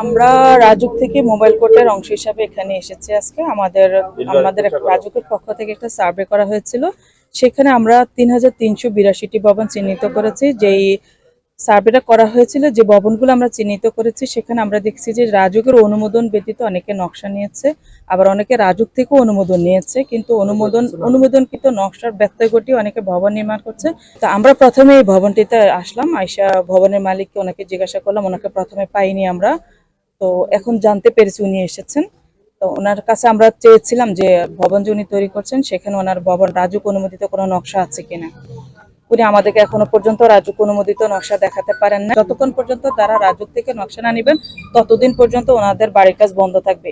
আমরা রাজুক থেকে মোবাইল কোর্টের অংশ হিসাবে এখানে এসেছি আজকে। আমাদের আমাদের রাজুকের পক্ষ থেকে একটা সার্ভে করা হয়েছিল। সেখানে আমরা তিন হাজার তিনশো বিরাশিটি ভবন চিহ্নিত করেছি যেই সার্ভেটা করা হয়েছিল যে ভবনগুলো আমরা চিহ্নিত করেছি সেখানে আমরা দেখছি যে রাজুকের অনুমোদন ব্যতীত অনেকে নকশা নিয়েছে আবার অনেকে রাজুক থেকেও অনুমোদন নিয়েছে কিন্তু অনুমোদন অনুমোদনকৃত নকশার ব্যত্যয় ঘটিয়ে অনেকে ভবন নির্মাণ করছে। তো আমরা প্রথমে এই ভবনটিতে আসলাম আইসা ভবনের মালিককে ওনাকে জিজ্ঞাসা করলাম ওনাকে প্রথমে পাইনি আমরা তো এখন জানতে পেরেছি উনি এসেছেন। তো ওনার কাছে আমরা চেয়েছিলাম যে ভবন যে তৈরি করছেন, সেখানে ওনার ভবন রাজুক অনুমোদিত কোনো নকশা আছে কিনা। উনি আমাদেরকে এখনও পর্যন্ত রাজুক অনুমোদিত নকশা দেখাতে পারেন না। যতক্ষণ পর্যন্ত তারা রাজুক থেকে নকশা না নেবেন, ততদিন পর্যন্ত ওনাদের বাড়ির কাজ বন্ধ থাকবে।